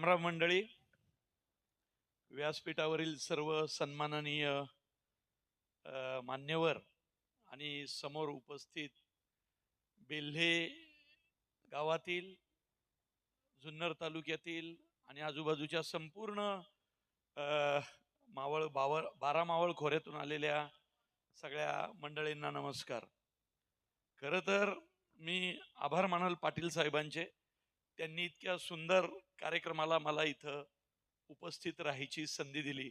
रामराम मंडळी व्यासपीठावरील सर्व सन्माननीय मान्यवर आणि समोर उपस्थित बेल्हे गावातील जुन्नर तालुक्यातील आणि आजूबाजूच्या संपूर्ण मावळ बावर बारा मावळ खोऱ्यातून आलेल्या सगळ्या मंडळींना नमस्कार. खरं तर मी आभार मानल पाटील साहेबांचे. त्यांनी इतक्या सुंदर कार्यक्रमाला मला इथं उपस्थित राहायची संधी दिली.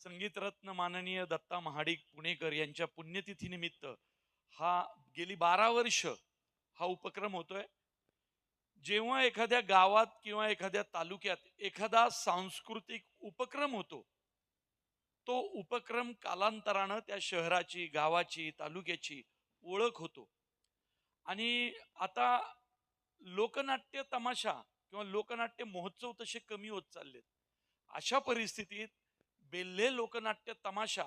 संगीतरत्न माननीय दत्ता महाडिक पुणेकर यांच्या पुण्यतिथीनिमित्त हा गेली बारा वर्ष हा उपक्रम होतोय. जेव्हा एखाद्या गावात किंवा एखाद्या तालुक्यात एखादा सांस्कृतिक उपक्रम होतो तो उपक्रम कालांतरानं त्या शहराची गावाची तालुक्याची ओळख होतो. आणि आता लोकनाट्य तमाशा किंवा लोकनाट्य महोत्सव तसे कमी होत चाललेत. अशा परिस्थितीत बेल्हे लोकनाट्य तमाशा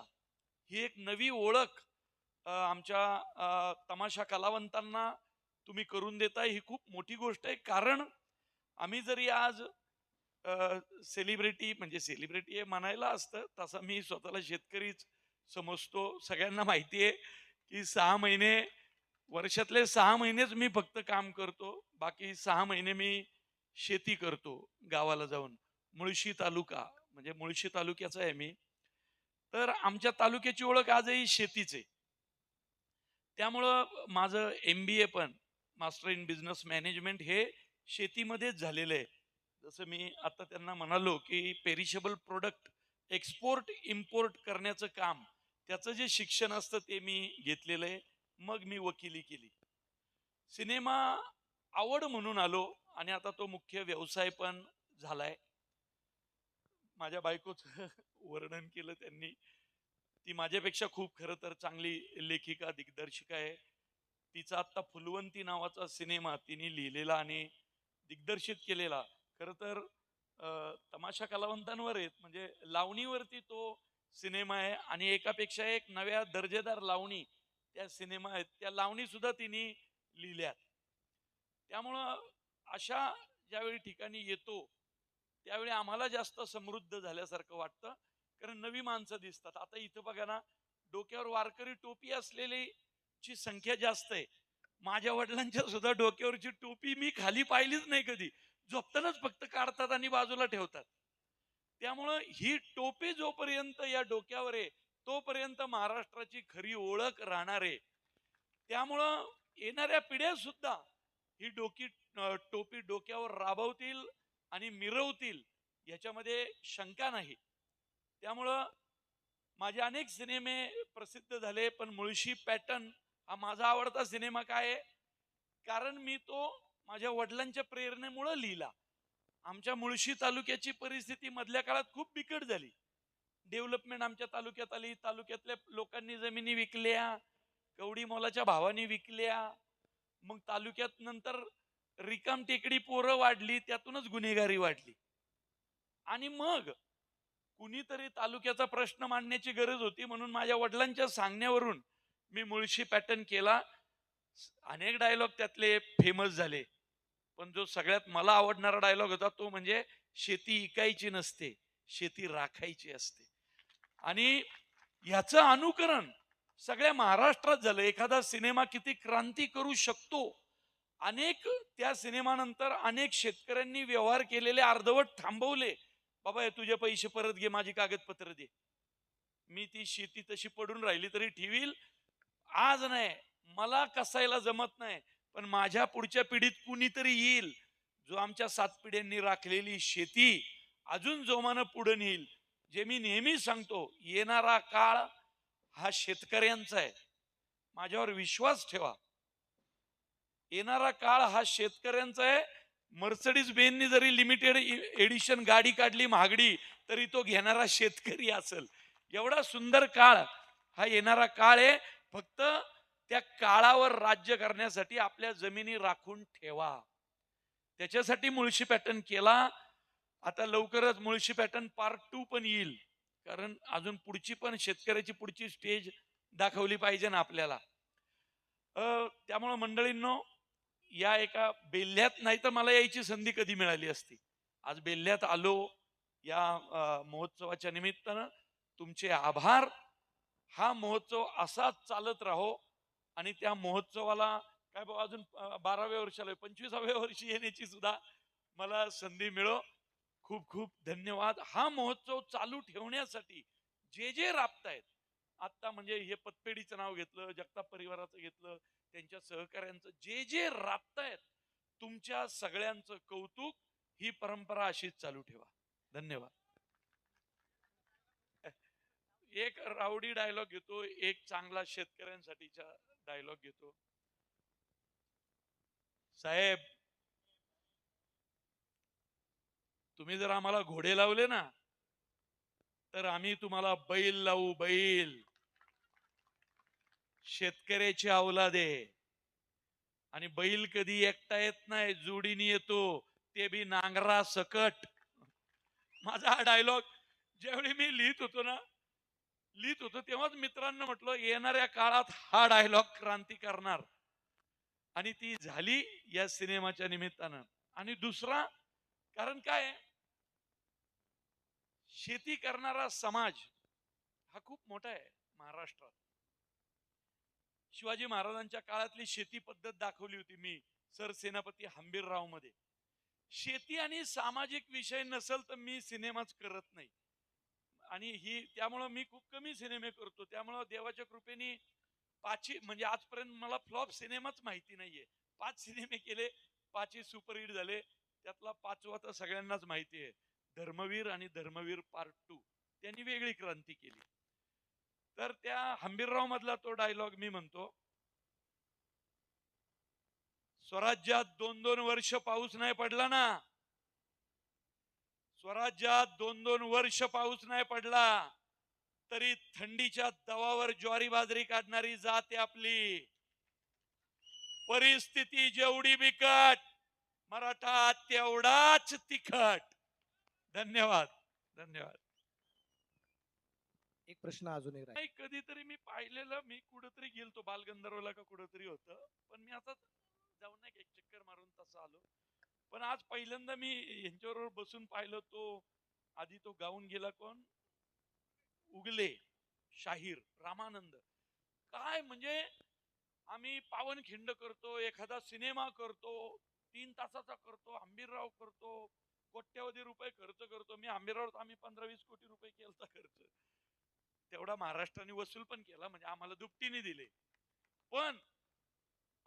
ही एक नवी ओळख आमच्या तमाशा कलावंतांना तुम्ही करून देताय ही खूप मोठी गोष्ट आहे. कारण आम्ही जरी आज सेलिब्रिटी म्हणजे सेलिब्रिटी हे म्हणायला असतं तसं मी स्वतःला शेतकरीच समजतो. सगळ्यांना माहिती आहे की सहा महिने वर्षातले सहा महिनेच मी फक्त काम करतो बाकी सहा महिने मी शेती करतो गावाला जाऊन. मुळशी तालुका म्हणजे मुळशी तालुक्याचा आहे मी. तर आमच्या तालुक्याची ओळख आजही शेतीच आहे. त्यामुळं माझं एम बी ए पण मास्टर इन बिझनेस मॅनेजमेंट हे शेतीमध्येच झालेलं आहे. जसं मी आता त्यांना म्हणालो की पेरिशेबल प्रोडक्ट एक्सपोर्ट इम्पोर्ट करण्याचं काम त्याचं जे शिक्षण असतं ते मी घेतलेलं आहे. मग मी वकिली केली. सिनेमा आवड म्हणून आलो आणि आता तो मुख्य व्यवसाय पण झालाय. माझ्या बायकोच वर्णन केलं त्यांनी. ती माझ्यापेक्षा खूप खरं तर चांगली लेखिका दिग्दर्शिका आहे. तिचा आत्ता फुलवंती नावाचा सिनेमा तिने लिहिलेला आणि दिग्दर्शित केलेला. खरं तर तमाशा कलावंतांवर आहेत. म्हणजे लावणीवरती तो सिनेमा आहे आणि एकापेक्षा एक नव्या दर्जेदार लावणी त्या सिनेमा आहेत त्या लावणी सुद्धा तिने लिहिल्यात. त्यामुळं अशा ज्यावेळी ठिकाणी येतो त्यावेळी आम्हाला जास्त समृद्ध झाल्यासारखं वाटतं कारण नवी माणसं दिसतात. आता इथं बघा ना डोक्यावर वारकरी टोपी असलेली ची संख्या जास्त आहे. माझ्या वडिलांच्या सुद्धा डोक्यावरची टोपी मी खाली पाहिलीच नाही कधी. झोपतानाच फक्त काढतात आणि बाजूला ठेवतात. त्यामुळं ही टोपी जोपर्यंत या डोक्यावर आहे तोपर्यंत महाराष्ट्राची खरी ओळख राहणार. आहे त्यामुळं येणाऱ्या पिढ्या सुद्धा ही डोकी टोपी डोक्यावर राबवतील आणि मिरवतील याच्यामध्ये शंका नाही. त्यामुळं माझे अनेक सिनेमे प्रसिद्ध झाले पण मुळशी पॅटर्न हा माझा आवडता सिनेमा काय आहे? कारण मी तो माझ्या वडिलांच्या प्रेरणेमुळं लिहिला. आमच्या मुळशी तालुक्याची परिस्थिती मधल्या काळात खूप बिकट झाली. डेव्हलपमेंट आमच्या तालुक्यात आली. तालुक्यातल्या लोकांनी जमिनी विकल्या कवडी मोलाच्या भावानी विकल्या. मग तालुक्यात नंतर रिकाम टेकडी पोरं वाढली त्यातूनच गुन्हेगारी वाढली. आणि मग कुणीतरी तालुक्याचा प्रश्न मांडण्याची गरज होती म्हणून माझ्या वडिलांच्या सांगण्यावरून मी मुळशी पॅटर्न केला. अनेक डायलॉग त्यातले फेमस झाले. पण जो सगळ्यात मला आवडणारा डायलॉग होता तो म्हणजे शेती इकायची नसते शेती राखायची असते. आणि ह्याचं अनुकरण सगळ्या महाराष्ट्रात झालं. एखादा सिनेमा किती क्रांती करू शकतो? अनेक त्या सिनेमानंतर अनेक शेतकऱ्यांनी व्यवहार केलेले अर्धवट थांबवले. बाबा हे तुझे पैसे परत घे माझी कागदपत्र दे. मी ती शेती तशी पडून राहिली तरी ठेवील. आज नाही. मला कसायला जमत नाही. पण माझ्या पुढच्या पिढीत कुणीतरी येईल. जो आमच्या सात पिढ्यांनी राखलेली शेती अजून जोमानं पुढे नेईल. जे मी नेहमी सांगतो येणारा काळ हा शेतकऱ्यांचा आहे. माझ्यावर विश्वास ठेवा. येणारा काळ हा शेतकऱ्यांचा आहे. मर्सडीज बेननी जरी लिमिटेड एडिशन गाडी काढली महागडी तरी तो घेणारा शेतकरी असेल. एवढा सुंदर काळ हा येणारा काळ आहे. फक्त त्या काळावर राज्य करण्यासाठी आपल्या जमिनी राखून ठेवा. त्याच्यासाठी मुळशी पॅटर्न केला. आता लवकरच मुळशी पॅटर्न पार्ट टू पण येईल. कारण अजून पुढची पण शेतकऱ्याची पुढची स्टेज दाखवली पाहिजे ना आपल्याला. त्यामुळं मंडळींनो या एका बेल्ह्यात नाही तर मला यायची संधी कधी मिळाली असती. आज बेल्ह्यात आलो या महोत्सवाच्या निमित्तानं तुमचे आभार. हा महोत्सव असाच चालत राहो आणि त्या महोत्सवाला काय बाबा अजून बाराव्या वर्षाला पंचवीसाव्या वर्षी येण्याची सुद्धा मला संधी मिळो. खूप खूप धन्यवाद. हा महोत्सव चालू ठेवण्यासाठी जे जे राबतायत आता म्हणजे हे पतपेढीचं नाव घेतलं जगताप परिवाराचं घेतलं त्यांच्या सहकार्यांचं जे जे राबतायत तुमच्या सगळ्यांचं कौतुक ही परंपरा अशीच चालू ठेवा. धन्यवाद. एक रावडी डायलॉग घेतो एक चांगला शेतकऱ्यांसाठीचा डायलॉग घेतो. साहेब तुम्ही जर आम्हाला घोडे लावले ना तर आम्ही तुम्हाला बैल लावू बैल. शेतकऱ्याची अवलादे आणि बैल कधी एकटा येत नाही जोडीने येतो ते बी नांगरा सकट. माझा हा डायलॉग ज्यावेळी मी लिहित होतो ना लिहित होतो तेव्हाच मित्रांना म्हटलं येणाऱ्या काळात हा डायलॉग क्रांती करणार. आणि ती झाली या सिनेमाच्या निमित्तानं. आणि दुसरा कारण काय? आहे? शेती करणारा समाज हा खूप मोठा आहे महाराष्ट्रात. शिवाजी महाराजांच्या काळातली शेती पद्धत दाखवली होती मी सरसेनापती हंबीररावमध्ये शेती आणि सामाजिक विषय नसेल तर मी सिनेमाच करत नाही. आणि ही त्यामुळं मी खूप कमी सिनेमे करतो. त्यामुळं देवाच्या कृपेने पाचही म्हणजे आजपर्यंत मला फ्लॉप सिनेमाच माहिती नाहीये. पाच सिनेमे केले पाचही सुपरहिट झाले. त्यातला पाचवा तर सगळ्यांनाच माहिती आहे. धर्मवीर आणि धर्मवीर पार्ट टू त्यांनी वेगळी क्रांती केली. तर त्या हंबीरराव मधला तो डायलॉग मी म्हणतो. स्वराज्यात दोन दोन वर्ष पाऊस नाही पडला ना. स्वराज्यात दोन दोन वर्ष पाऊस नाही पडला तरी थंडीच्या दवावर ज्वारी बाजरी काढणारी जाते आपली. परिस्थिती जेवढी बिकट मराठा तेवढाच तिखट. धन्यवाद धन्यवाद. एक प्रश्न अजून एक नाही कधीतरी मी पाहिलेलं मी कुठेतरी गेलतो बालगंधर्वला का कुठेतरी होतं. पण मी आता जाऊन नाही का एक चक्कर मारून तसं आलो. पण आज पहिल्यांदा मी यांच्याबरोबर बसून पाहिलं तो आधी तो गाऊन गेला कोण? उगले शाहीर रामानंद. काय म्हणजे आम्ही पावनखिंड करतो एखादा सिनेमा करतो तीन तासाचा करतो आंबीरराव करतो कोट्यवधी रुपये खर्च करतो. मी आंबेरावर आम्ही पंधरा वीस कोटी रुपये केलता खर्च. तेवढा महाराष्ट्राने वसूल पण केला म्हणजे आम्हाला दुपटीने दिले. पण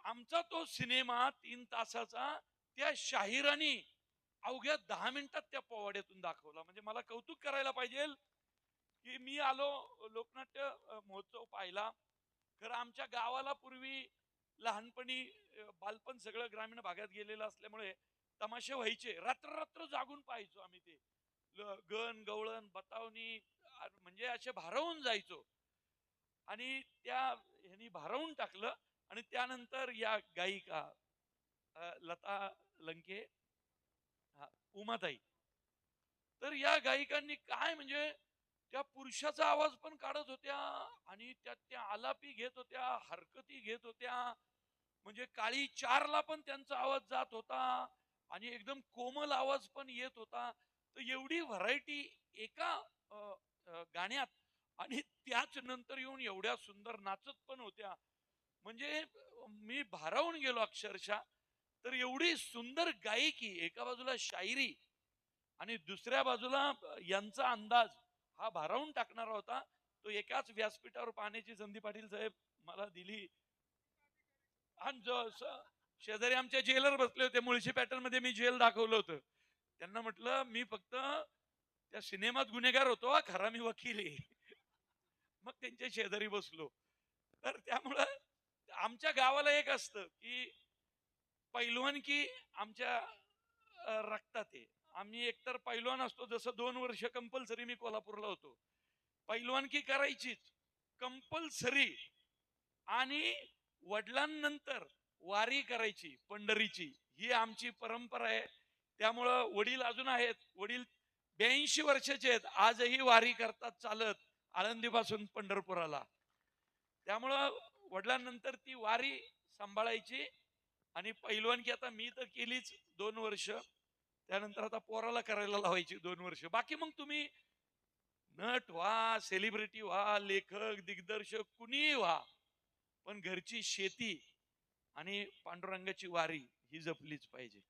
आमचा तो सिनेमा तीन तासाचा त्या शाहिराने अवघ्या दहा मिनिटात त्या पोवाड्यातून दाखवला. म्हणजे मला कौतुक करायला पाहिजे की मी आलो लोकनाट्य महोत्सव पाहिला. खरं आमच्या गावाला पूर्वी लहानपणी बालपण सगळं ग्रामीण भागात गेलेलं असल्यामुळे तमाशे व्हायचे. रात्र रात्र जागून पाहायचो आम्ही ते. गण गवळण बतावणी म्हणजे असे भारवून जायचो. आणि त्या ह्यांनी भारवून टाकलं आणि त्यानंतर या गायिका लता लंके हा, उमाताई. तर या गायिकांनी काय म्हणजे त्या पुरुषाचा आवाज पण काढत होत्या आणि त्यात त्या आलापी घेत होत्या हरकती घेत होत्या. म्हणजे काळी चारला पण त्यांचा आवाज जात होता. आणि एकदम कोमल आवाज पण येत होता. तर एवढी व्हरायटी एका गाण्यात आणि त्याच नंतर येऊन एवढ्या सुंदर नाचत पण होत्या. म्हणजे मी भारावून गेलो अक्षरशः. तर एवढी सुंदर गायकी एका बाजूला शायरी आणि दुसऱ्या बाजूला यांचा अंदाज हा भारावून टाकणारा होता. तो एकाच व्यासपीठावर पाहण्याची संधी पाटील साहेब मला दिली. आणि शेजारी आमच्या जेलर बसले होते. मुळशी पॅटर्नमध्ये मी जेल दाखवलं होतं. त्यांना म्हटलं मी फक्त त्या सिनेमात गुन्हेगार होतो. खरा मी वकील आहे. मग त्यांच्या शेजारी बसलो. तर त्यामुळं आमच्या गावाला एक असतं की पैलवान की आमच्या रक्तात आहे. आम्ही एकतर पैलवान असतो जसं दोन वर्ष कंपल्सरी मी कोल्हापूरला होतो. पैलवानकी करायचीच. कंपल्सरी आणि वडिलांनंतर वारी करायची पंढरीची. ही आमची परंपरा आहे. त्यामुळं वडील अजून आहेत. वडील ब्याऐंशी वर्षाचे आहेत. आजही वारी करतात चालत आळंदीपासून पंढरपुराला. त्यामुळं वडिलांनंतर ती वारी सांभाळायची आणि पैलवानकी आता मी तर केलीच दोन वर्ष. त्यानंतर आता पोराला करायला लावायची दोन वर्ष. बाकी मग तुम्ही नट व्हा सेलिब्रिटी व्हा लेखक दिग्दर्शक कुणीही व्हा. पण घरची शेती आणि पांडुरंगाची वारी ही जपलीच पाहिजे.